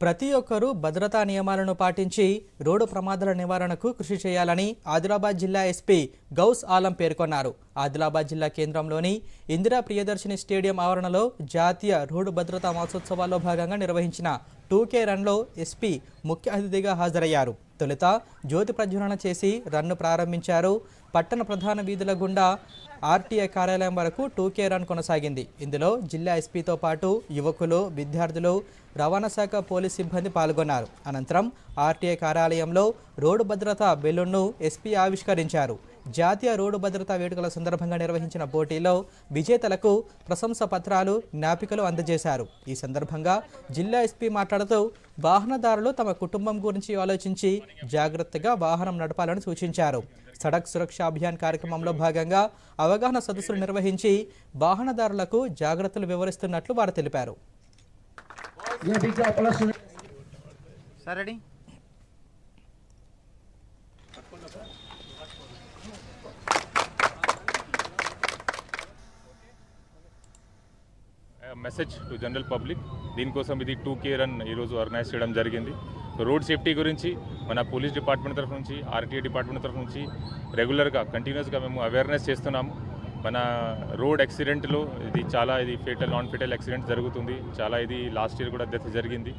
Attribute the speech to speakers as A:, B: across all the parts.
A: ప్రతి ఒక్కరూ భద్రతా నియమాలను పాటించి రోడ్డు ప్రమాదాల నివారణకు కృషి చేయాలని ఆదిలాబాద్ జిల్లా ఎస్పీ గౌస్ ఆలం పేర్కొన్నారు. ఆదిలాబాద్ జిల్లా కేంద్రంలోని ఇందిరా ప్రియదర్శిని స్టేడియం ఆవరణలో జాతీయ రోడ్డు భద్రతా మహోత్సవాల్లో భాగంగా నిర్వహించిన టూకే రన్లో ఎస్పీ ముఖ్య అతిథిగా హాజరయ్యారు. తొలుత జ్యోతి ప్రజ్వలన చేసి రన్ను ప్రారంభించారు. పట్టణ ప్రధాన వీధుల గుండా ఆర్టీఐ కార్యాలయం వరకు టూకే రన్ కొనసాగింది. ఇందులో జిల్లా ఎస్పీతో పాటు యువకులు విద్యార్థులు రవాణా శాఖ పోలీస్ సిబ్బంది పాల్గొన్నారు. అనంతరం ఆర్టీఐ కార్యాలయంలో రోడ్డు భద్రతా బెలూన్ను ఎస్పీ ఆవిష్కరించారు. జాతీయ రోడ్డు భద్రతా వేడుకల సందర్భంగా నిర్వహించిన పోటీలో విజేతలకు ప్రశంస పత్రాలు జ్ఞాపికలు అందజేశారు. ఈ సందర్భంగా జిల్లా ఎస్పీ మాట్లాడుతూ వాహనదారులు తమ కుటుంబం గురించి ఆలోచించి జాగ్రత్తగా వాహనం నడపాలని సూచించారు. సడక్ సురక్ష అభియాన్ కార్యక్రమంలో భాగంగా అవగాహన సదస్సులు నిర్వహించి వాహనదారులకు జాగ్రత్తలు వివరిస్తున్నట్లు వారు తెలిపారు.
B: సరే
C: మెసేజ్ టు జనరల్ పబ్లిక్ దీనికోసం ఇది టూ కే రన్ ఈరోజు ఆర్గనైజ్ చేయడం జరిగింది. సో రోడ్ సేఫ్టీ గురించి మన పోలీస్ డిపార్ట్మెంట్ తరఫు నుంచి ఆర్టీఏ డిపార్ట్మెంట్ తరఫు నుంచి రెగ్యులర్గా కంటిన్యూస్గా మేము అవేర్నెస్ చేస్తున్నాము. మన రోడ్ యాక్సిడెంట్లో ఇది చాలా ఇది ఫేటల్ నాన్ ఫేటల్ యాక్సిడెంట్ జరుగుతుంది. చాలా ఇది లాస్ట్ ఇయర్ కూడా డెత్ జరిగింది.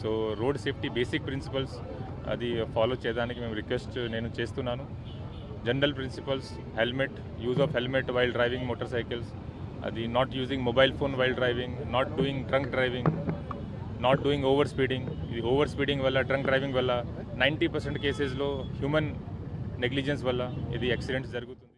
C: So road safety basic principles అది ఫాలో చేయడానికి మేము రిక్వెస్ట్ నేను చేస్తున్నాను. General principles helmet use of helmet while driving motorcycles అది not using mobile phone while driving not doing drunk driving not doing over speeding ఇది over speeding వల్ల drunk driving వల్ల ninety percent కేసెస్లో human negligence వల్ల ఇది accidents జరుగుతుంది.